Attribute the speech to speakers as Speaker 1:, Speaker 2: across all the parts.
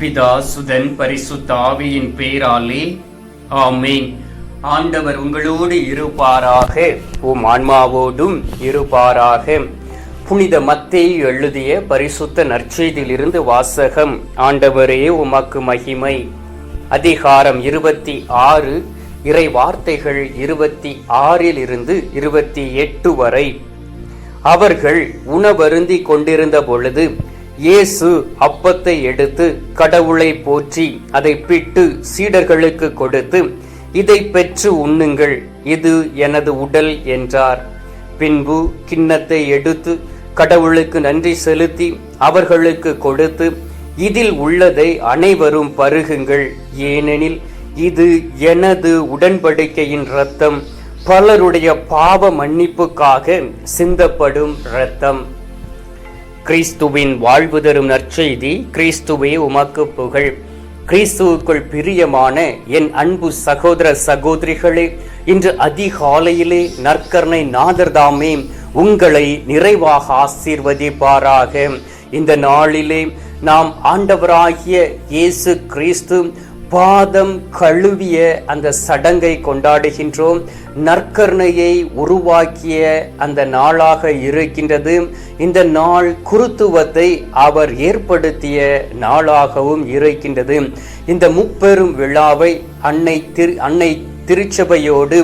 Speaker 1: பிதா சுதன் பரிசுத்தாவியின் பேராலே ஆமேன். ஆண்டவர் உங்களோடு இருப்பாராக உம் ஆன்மாவோடும் இருப்பாராக. புனித மத்தேயு எழுதிய பரிசுத்த நற்செய்தியிலிருந்து வாசகம் ஆண்டவரே உமக்கு மகிமை. அதிகாரம் இருபத்தி ஆறு இறை வார்த்தைகள் இருபத்தி ஆறில் இருந்து இருபத்தி எட்டு வரை. அவர்கள் உணவருந்தி கொண்டிருந்த பொழுது இயேசு அப்பத்தை எடுத்து கடவுளை போற்றி அதை பிட்டு சீடர்களுக்கு கொடுத்து இதை பெற்று உண்ணுங்கள் இது எனது உடல் என்றார். பின்பு கிண்ணத்தை எடுத்து கடவுளுக்கு நன்றி செலுத்தி அவர்களுக்கு கொடுத்து இதில் உள்ளதை அனைவரும் பருகுங்கள் ஏனெனில் இது எனது உடன்படிக்கையின் ரத்தம் பலருடைய பாவ மன்னிப்புக்காக சிந்தப்படும் இரத்தம். கிறிஸ்துவின் வாழ்வு தரும் நற்செய்தி கிறிஸ்துவே உமக்கு புகழ். கிறிஸ்துவுக்குள் பிரியமான என் அன்பு சகோதர சகோதரிகளே இன்று அதிகாலையிலே நற்கர்ணை நாதர்தாமே உங்களை நிறைவாக ஆசீர்வதிப்பாராக. இந்த நாளிலே நாம் ஆண்டவராகிய இயேசு கிறிஸ்து பாதம் கழுவிய அந்த சடங்கை கொண்டாடுகின்றோம். நற்கருணையை உருவாக்கிய அந்த நாளாக இருக்கின்றது. இந்த நாள் குருத்துவத்தை அவர் ஏற்படுத்திய நாளாகவும் இருக்கின்றது. இந்த முப்பெரும் விழாவை அன்னை திரு அன்னை திருச்சபையோடு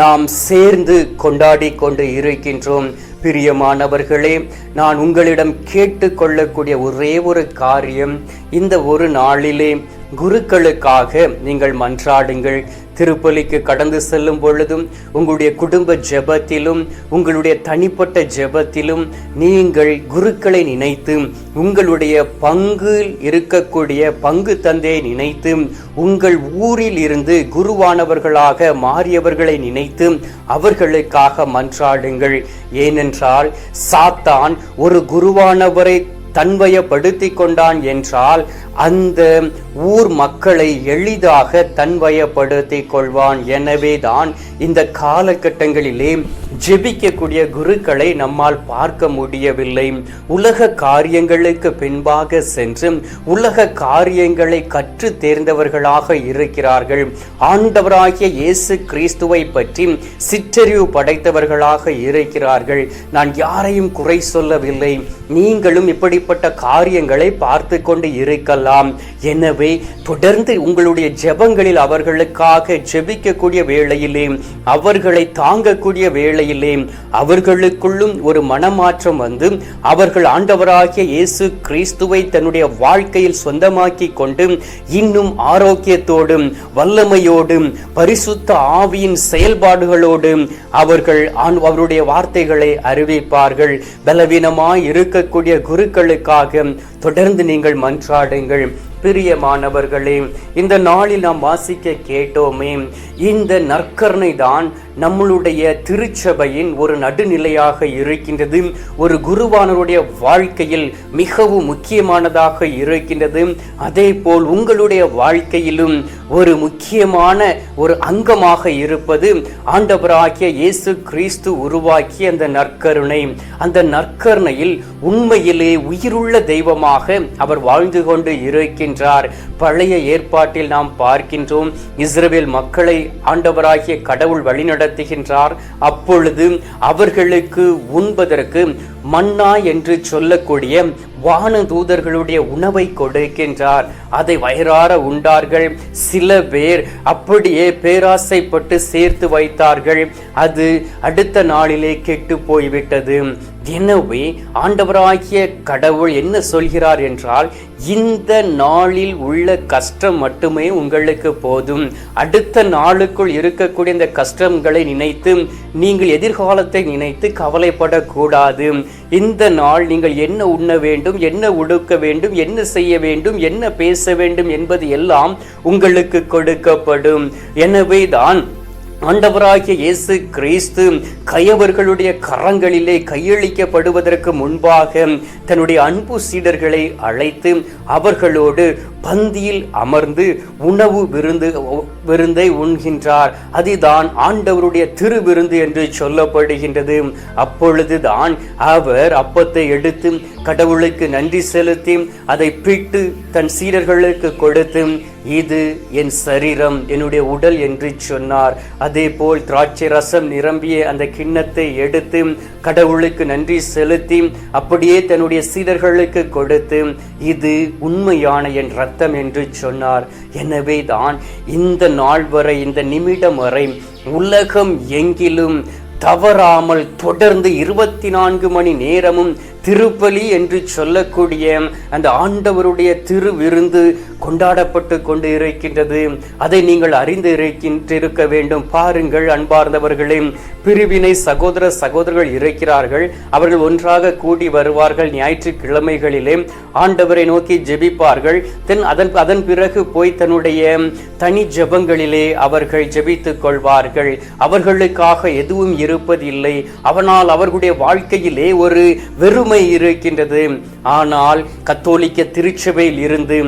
Speaker 1: நாம் சேர்ந்து கொண்டாடி கொண்டு இருக்கின்றோம். பிரியமானவர்களே நான் உங்களிடம் கேட்டுக்கொள்ளக்கூடிய ஒரே ஒரு காரியம் இந்த ஒரு நாளிலே குருக்களுக்காக நீங்கள் மன்றாடுங்கள். திருப்பலிக்கு கடந்து செல்லும் பொழுதும் உங்களுடைய குடும்ப ஜெபத்திலும் உங்களுடைய தனிப்பட்ட ஜெபத்திலும் நீங்கள் குருக்களை நினைத்து உங்களுடைய பங்கில் இருக்கக்கூடிய பங்கு தந்தையை நினைத்து உங்கள் ஊரில் இருந்து குருவானவர்களாக மாறியவர்களை நினைத்து அவர்களுக்காக மன்றாடுங்கள். ஏனென்றால் சாத்தான் ஒரு குருவானவரை தன்வயப்படுத்தி கொண்டான் என்றால் அந்த ஊர் மக்களை எளிதாக தன்வயப்படுத்தி கொள்வான் எனவே தான் இந்த காலகட்டங்களிலே ஜெபிக்கக்கூடிய குருக்களை நம்மால் பார்க்க முடியவில்லை. உலக காரியங்களுக்கு பின்பாக சென்று உலக காரியங்களை கற்று தேர்ந்தவர்களாக இருக்கிறார்கள். ஆண்டவராகிய இயேசு கிறிஸ்துவை பற்றி சிற்றறிவு படைத்தவர்களாக இருக்கிறார்கள். நான் யாரையும் குறை சொல்லவில்லை. நீங்களும் இப்படிப்பட்ட காரியங்களை பார்த்து கொண்டு இருக்கலாம். எனவே தொடர்ந்து உங்களுடைய ஜெபங்களில் அவர்களுக்காக ஜெபிக்கக்கூடிய வேளையிலே அவர்களை தாங்கக்கூடிய வேளையிலே அவர்களுக்குள்ளும் ஒரு மனமாற்றம் வந்து அவர்கள் ஆண்டவராகிய இயேசு கிறிஸ்துவை தன்னுடைய வாழ்க்கையில் சொந்தமாக்கி கொண்டு இன்னும் ஆரோக்கியத்தோடும் வல்லமையோடும் பரிசுத்த ஆவியின் செயல்பாடுகளோடும் அவர்கள் அவருடைய வார்த்தைகளை அறிவிப்பார்கள். பலவீனமாய் இருக்கக்கூடிய குருக்களுக்காக தொடர்ந்து நீங்கள் மன்றாடுங்கள். பிரியமானவர்களே இந்த நாளில் நாம் வாசிக்க கேட்டோமே இந்த நற்கருணை தான் நம்மளுடைய திருச்சபையின் ஒரு நடுநிலையாக இருக்கின்றது. ஒரு குருவானருடைய வாழ்க்கையில் மிகவும் முக்கியமானதாக இருக்கின்றது. அதே போல் உங்களுடைய வாழ்க்கையிலும் ஒரு முக்கியமான ஒரு அங்கமாக இருப்பது ஆண்டவராகிய இயேசு கிறிஸ்து உருவாக்கிய அந்த நற்கருணை. அந்த நற்கருணையில் உண்மையிலே உயிருள்ள தெய்வமாக அவர் வாழ்ந்து கொண்டு இருக்கின்றார். பழைய ஏற்பாட்டில் நாம் பார்க்கின்றோம். இஸ்ரேல் மக்களை ஆண்டவராகிய கடவுள் வழிநடத்துகின்றார். அப்பொழுது அவர்களுக்கு உண்பதற்கு மன்னா என்று சொல்லக்கூடிய வான தூதர்களுடைய உணவை கொடுக்கின்றார். அதை வயிறார உண்டார்கள். சில பேர் அப்படியே பேராசைப்பட்டு சேர்த்து வைத்தார்கள். அது அடுத்த நாளிலே கெட்டு போய்விட்டது. எனவே ஆண்டவராகிய கடவுள் என்ன சொல்கிறார் என்றால் இந்த நாளில் உள்ள கஷ்டம் மட்டுமே உங்களுக்கு போதும். அடுத்த நாளுக்குள் இருக்கக்கூடிய இந்த கஷ்டங்களை நினைத்து நீங்கள் எதிர்காலத்தை நினைத்து கவலைப்படக்கூடாது. இந்த நாள் நீங்கள் என்ன உண்ண வேண்டும் என்ன உடுக்க வேண்டும் என்ன செய்ய வேண்டும் என்ன பேச வேண்டும் என்பது எல்லாம் உங்களுக்கு கொடுக்கப்படும். எனவே தான் ஆண்டவராகிய இயேசு கிறிஸ்து கயவர்களுடைய கரங்களிலே கையளிக்கப்படுவதற்கு முன்பாக தன்னுடைய அன்பு சீடர்களை அழைத்து அவர்களோடு பந்தியில் அமர்ந்து உணவு விருந்து விருந்தை உண்கின்றார். அதுதான் ஆண்டவருடைய திருவிருந்து என்று சொல்லப்படுகின்றது. அப்பொழுதுதான் அவர் அப்பத்தை எடுத்து கடவுளுக்கு நன்றி செலுத்தி அதை பிட்டு தன் சீடர்களுக்கு கொடுத்து இது என் சரீரம் என்னுடைய உடல் என்று சொன்னார். அதே போல் திராட்சை ரசம் நிரம்பிய அந்த கிண்ணத்தை எடுத்து கடவுளுக்கு நன்றி செலுத்தி அப்படியே தன்னுடைய சீடர்களுக்கு கொடுத்து இது உண்மையான என் ரத்தம் என்று சொன்னார். எனவே தான் இந்த நாள் வரை இந்த நிமிடம் வரை உலகம் எங்கிலும் தவறாமல் தொடர்ந்து இருபத்தி நான்கு மணி நேரமும் திருப்பலி என்று சொல்லக்கூடிய அந்த ஆண்டவருடைய திருவிருந்து கொண்டாடப்பட்டு கொண்டு இருக்கின்றது. அதை நீங்கள் அறிந்து இருக்கின்றிருக்க வேண்டும். பாருங்கள் அன்பார்ந்தவர்களே பிரிவினை சகோதர சகோதரர்கள் இருக்கிறார்கள். அவர்கள் ஒன்றாக கூடி வருவார்கள் ஞாயிற்றுக்கிழமைகளிலே. ஆண்டவரை நோக்கி ஜெபிப்பார்கள். தென் அதன் அதன் பிறகு போய் தன்னுடைய தனி ஜெபங்களிலே அவர்கள் ஜெபித்துக் கொள்வார்கள். அவர்களுக்காக எதுவும் இருப்பதில்லை. அவனால் அவர்களுடைய வாழ்க்கையிலே ஒரு வெறுமை இருக்கின்றது. ஆனால் கத்தோலிக்க திருச்சபையில் இருந்து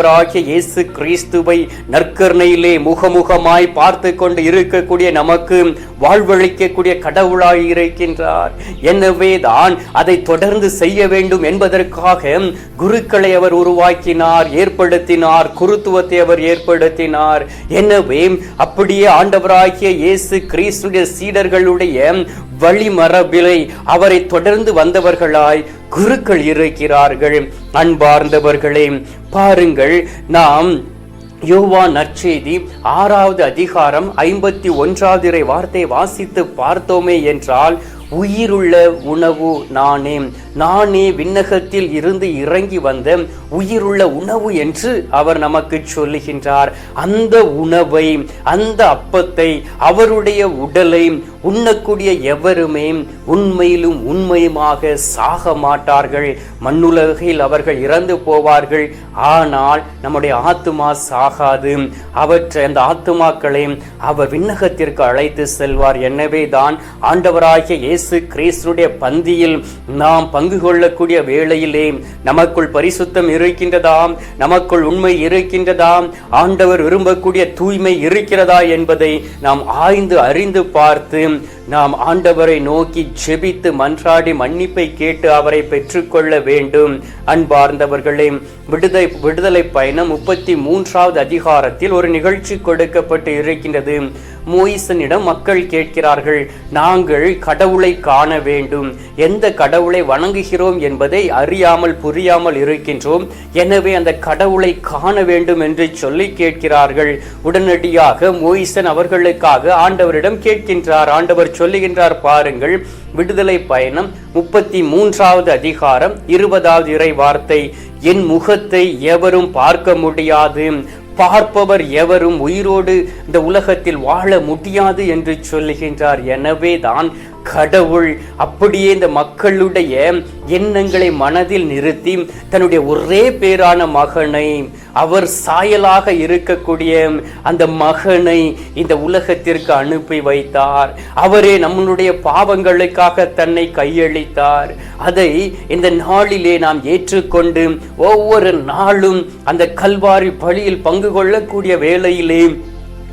Speaker 1: ஆண்டவராகிய இயேசு கிறிஸ்துவை நற்கருணையிலே முகமுகமாய் பார்த்து கொண்டு இருக்கக்கூடிய நமக்கு வாழ்வழிக்கக்கூடிய கடவுளாய் இருக்கின்றார். எனவே தான் அதை தொடர்ந்து செய்ய வேண்டும் என்பதற்காக குருக்களை அவர் உருவாக்கினார் ஏற்படுத்தினார் குருத்துவத்தை அவர் ஏற்படுத்தினார். எனவே அப்படியே ஆண்டவராகிய இயேசு கிறிஸ்துடைய சீடர்களுடைய வழிமரபிலை அவரை தொடர்ந்து வந்தவர்களாய் குருக்கள் இருக்கிறார்கள். அன்பார்ந்தவர்களே பாருங்கள் நாம் யோவா நற்செய்தி ஆறாவது அதிகாரம் ஐம்பத்தி ஒன்றாவது வார்த்தை வாசித்து பார்த்தோமே என்றால் உயிருள்ள உணவு நானே. நானே விண்ணகத்தில் இருந்து இறங்கி வந்த உயிருள்ள உணவு என்று அவர் நமக்கு சொல்லுகின்றார். அந்த உணவை அந்த அப்பத்தை அவருடைய உடலை உண்ணக்கூடிய எவருமே உண்மையிலும் உண்மையுமாக சாக மாட்டார்கள். மண்ணுலகில் அவர்கள் இறந்து போவார்கள். ஆனால் நம்முடைய ஆத்துமா சாகாது. அவற்றை அந்த ஆத்துமாக்களை அவர் விண்ணகத்திற்கு அழைத்து செல்வார். எனவே தான் ஆண்டவராகிய இயேசு இயேசு கிறிஸ்துடைய பந்தியில் நாம் பங்கு கொள்ளக்கூடிய வேளையிலே நமக்குள் பரிசுத்தம் இருக்கின்றதாம் நமக்குள் உண்மை இருக்கின்றதாம் ஆண்டவர் விரும்பக்கூடிய தூய்மை இருக்கிறதா என்பதை நாம் ஆய்ந்து அறிந்து பார்த்து நாம் ஆண்டவரை நோக்கி ஜெபித்து மன்றாடி மன்னிப்பை கேட்டு அவரை பெற்றுக்கொள்ள வேண்டும். அன்பார்ந்தவர்களே விடுதலை விடுதலை பயணம் முப்பத்தி மூன்றாவது அதிகாரத்தில் ஒரு நிகழ்ச்சி கொடுக்கப்பட்டு இருக்கின்றது. மோயிசனிடம் மக்கள் கேட்கிறார்கள் நாங்கள் கடவுளை காண வேண்டும். எந்த கடவுளை வணங்குகிறோம் என்பதை அறியாமல் புரியாமல் இருக்கின்றோம். எனவே அந்த கடவுளை காண வேண்டும் என்று சொல்லி கேட்கிறார்கள். உடனடியாக மோயிசன் அவர்களுக்காக ஆண்டவரிடம் கேட்கின்றார். ஆண்டவர் சொல்லுகின்றார் பாருங்கள் விடுதலை பயணம் முப்பத்தி மூன்றாவது அதிகாரம் இருபதாவது இறை வார்த்தை. என் முகத்தை எவரும் பார்க்க முடியாது. பார்ப்பவர் எவரும் உயிரோடு இந்த உலகத்தில் வாழ முடியாது என்று சொல்லுகின்றார். எனவே தான் கடவுள் அப்படியே இந்த மக்களுடைய எண்ணங்களை மனதில் நிறுத்தி தன்னுடைய ஒரே பேரான மகனை அவர் சாயலாக இருக்கக்கூடிய அந்த மகனை இந்த உலகத்திற்கு அனுப்பி வைத்தார். அவரே நம்மளுடைய பாவங்களுக்காக தன்னை கையளித்தார். அதை இந்த நாளிலே நாம் ஏற்றுக்கொண்டு ஒவ்வொரு நாளும் அந்த கல்வாரி பலியில் பங்கு கொள்ளக்கூடிய வேலையிலே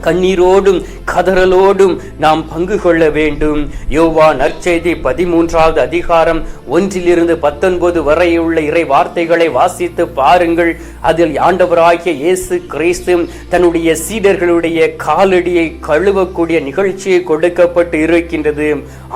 Speaker 1: கண்ணீரோடும் கதறலோடும் நாம் பங்கு கொள்ள வேண்டும். யோவா நற்செய்தி பதிமூன்றாவது அதிகாரம் ஒன்றிலிருந்து பத்தொன்பது வரையுள்ள இறை வார்த்தைகளை வாசித்து பாருங்கள். அதில் ஆண்டவராகிய இயேசு கிறிஸ்து தன்னுடைய சீடர்களுடைய காலடியை கழுவக்கூடிய நிகழ்ச்சியை கொடுக்கப்பட்டு இருக்கின்றது.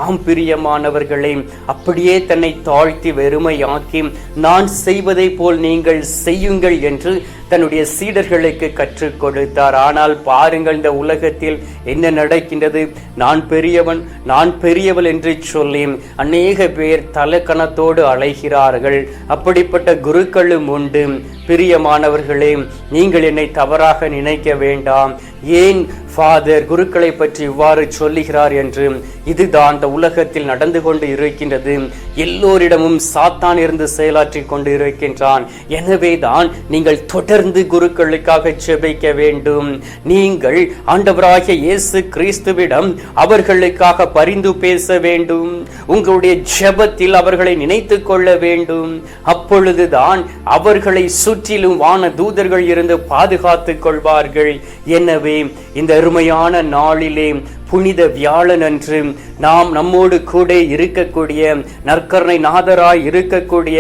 Speaker 1: ஆம் பிரியமானவர்களே அப்படியே தன்னை தாழ்த்தி வெறுமையாக்கி நான் செய்வதை போல் நீங்கள் செய்யுங்கள் என்று தன்னுடைய சீடர்களுக்கு கற்றுக் கொடுத்தார். ஆனால் பாருங்கள் இந்த உலகத்தில் என்ன நடக்கின்றது? நான் பெரியவன் நான் பெரியவள் என்று சொல்லி அநேக பேர் தலக்கணத்தோடு அலைகிறார்கள். அப்படிப்பட்ட குருக்களும் உண்டு. பிரியமானவர்களே நீங்கள் என்னை தவறாக நினைக்க வேண்டாம். ஏன் ஃபாதர் குருக்களை பற்றி இவ்வாறு சொல்லுகிறார் என்று இதுதான் அந்த உலகத்தில் நடந்து கொண்டு இருக்கின்றது. எல்லோரிடமும் சாத்தான் இருந்து செயலாற்றி கொண்டு இருக்கின்றான். எனவே தான் நீங்கள் தொடர்ந்து குருக்களுக்காக செபிக்க வேண்டும். நீங்கள் ஆண்டவராகிய இயேசு கிறிஸ்துவிடம் அவர்களுக்காக பரிந்து பேச வேண்டும். உங்களுடைய ஜெபத்தில் அவர்களை நினைத்து கொள்ள வேண்டும். அப்பொழுதுதான் அவர்களை சுற்றிலும் வான தூதர்கள் இருந்து பாதுகாத்துக் கொள்வார்கள். எனவே இந்த அருமையான நாளிலே புனித வியாழன் அன்று நாம் நம்மோடு கூட இருக்கக்கூடிய நற்கருணை நாதராய் இருக்கக்கூடிய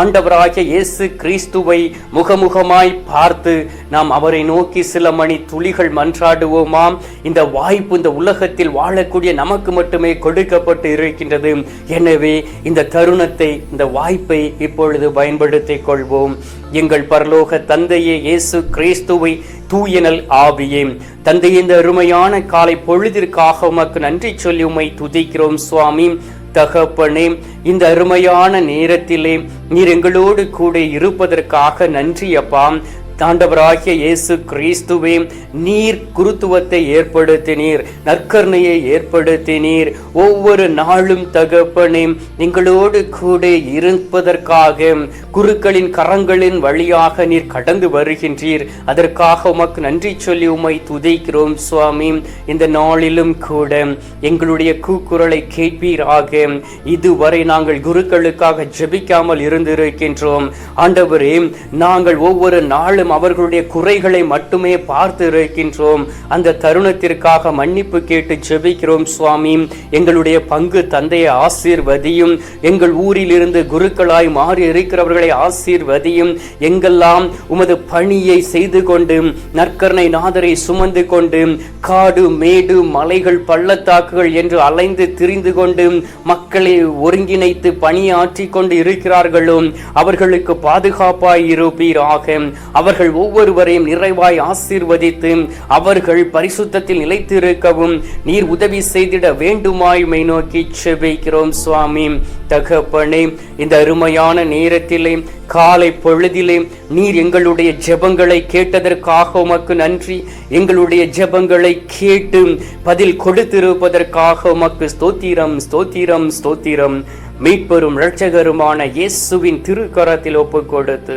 Speaker 1: ஆண்டவராகிய இயேசு கிறிஸ்துவை முகமுகமாய் பார்த்து நாம் அவரை நோக்கி சில மணி துளிகள் மன்றாடுவோமாம். இந்த வாய்ப்பு இந்த உலகத்தில் வாழக்கூடிய நமக்கு மட்டுமே கொடுக்கப்பட்டு இருக்கின்றது. எனவே இந்த தருணத்தை இந்த வாய்ப்பை இப்பொழுது பயன்படுத்திக் கொள்வோம். எங்கள் பரலோக தந்தையே இயேசு கிறிஸ்துவை தூயனல் ஆவியே. தந்தையின் இந்த அருமையான காலை பொழுதிற்காக உமக்கு நன்றி சொல்லி உமை துதிக்கிறோம் சுவாமி. தகப்பனே இந்த அருமையான நேரத்திலே நீர் எங்களோடு கூட இருப்பதற்காக நன்றி அப்பா. தாண்டவராகிய இயேசு கிறிஸ்துவே நீர் குருத்துவத்தை ஏற்படுத்தினீர் நற்கருணையை ஏற்படுத்தினீர். ஒவ்வொரு நாளும் தகப்பனே எங்களோடு கூட இருப்பதற்காக குருக்களின் கரங்களின் வழியாக நீர் கடந்து வருகின்றீர். அதற்காக உமக்கு நன்றி சொல்லி உமை துதைக்கிறோம் சுவாமி. இந்த நாளிலும் கூட எங்களுடைய கூக்குரலை கேட்பீராக. இதுவரை நாங்கள் குருக்களுக்காக ஜெபிக்காமல் இருந்திருக்கின்றோம். ஆண்டவரே நாங்கள் ஒவ்வொரு நாளும் மேலும் அவர்களுடைய குறைகளை மட்டுமே பார்த்து இருக்கின்றோம் அந்த தருணத்திற்காக மன்னிப்பு கேட்டு ஜெபிக்கிறோம் சுவாமி. எங்களுடைய பங்கு தந்தையை ஆசீர்வதியும். எங்கள் ஊரிலிருந்து குருக்களாய் மாறி இருக்கிறவர்களை ஆசீர்வதியும். எங்கெல்லாம் உமது பணியை செய்து கொண்டு நற்கரணை நாதரை சுமந்து கொண்டு காடு மேடு மலைகள் பள்ளத்தாக்குகள் என்று அலைந்து திரிந்து கொண்டு மக்களை ஒருங்கிணைத்து பணியாற்றி கொண்டு இருக்கிறார்களோ அவர்களுக்கு பாதுகாப்பாய் இருப்பீராக அவர்கள் ஒவ்வொருவரையும் நிறைவாய் ஆசீர்வதித்து அவர்கள் பரிசுத்தத்தில் நிலைத்திருக்கவும் நீர் உதவி செய்திட வேண்டுமாய் மை நோக்கி செபிக்கிறோம் சுவாமி. தகப்பனே இந்த அருமையான நேரத்திலே காலை பொழுதிலே நீர் எங்களுடைய ஜெபங்களை கேட்டதற்காக உமக்கு நன்றி. எங்களுடைய ஜெபங்களை கேட்டு பதில் கொடுத்திருப்பதற்காக உமக்கு ஸ்தோத்திரம் ஸ்தோத்திரம் ஸ்தோத்திரம். மீட்பெரும் இரட்சகருமான இயேசுவின் திருக்கரத்தில் ஒப்புக் கொடுத்து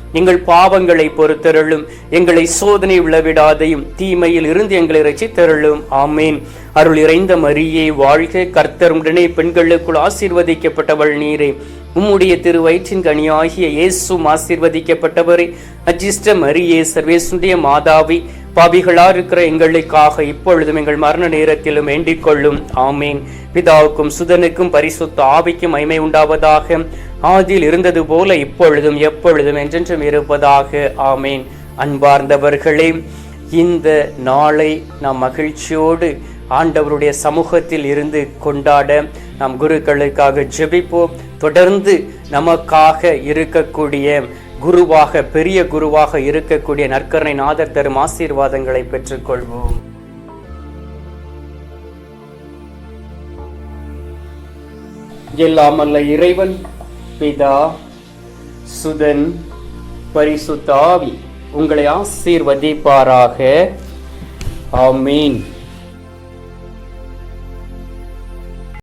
Speaker 1: எங்கள் பாவங்களை பொறுத்தருளும். எங்களை சோதனை விழவிடாதையும் தீமையில் இருந்து எங்களை ரசித்தருளும் ஆமேன். அருள் இறைந்த மரியே வாழ்க கர்த்தருடனே பெண்களுக்குள் ஆசீர்வதிக்கப்பட்டவள் நீரே. உம்முடைய திரு வயிற்றின் கனியாகிய இயேசும் ஆசீர்வதிக்கப்பட்டவரே. அஜிஷ்ட மரியே சர்வேசுடைய மாதாவி பாவிகளா இருக்கிற எங்களுக்காக இப்பொழுதும் எங்கள் மரண நேரத்திலும் வேண்டிக் கொள்ளும். ஆமேன். பிதாவுக்கும் சுதனுக்கும் பரிசுத்த ஆவிக்கும் மைமை உண்டாவதாக. ஆதியில் இருந்தது போல இப்பொழுதும் எப்பொழுதும் என்றென்றும் இருப்பதாக. ஆமேன். அன்பார்ந்தவர்களே இந்த நாளை நாம் மகிழ்ச்சியோடு ஆண்டவருடைய சமூகத்தில் இருந்து கொண்டாட நாம் குருக்களுக்காக ஜெபிப்போம். தொடர்ந்து நமக்காக இருக்கக்கூடிய குருவாக பெரிய குருவாக இருக்கக்கூடிய நற்கரணை நாதர் தரும் ஆசீர்வாதங்களை பெற்றுக்கொள்வோம். எல்லாமல்ல இறைவன் பிதா சுதன் பரிசுத்தாவி உங்களை ஆசீர்வதிப்பாராக. ஆமீன்.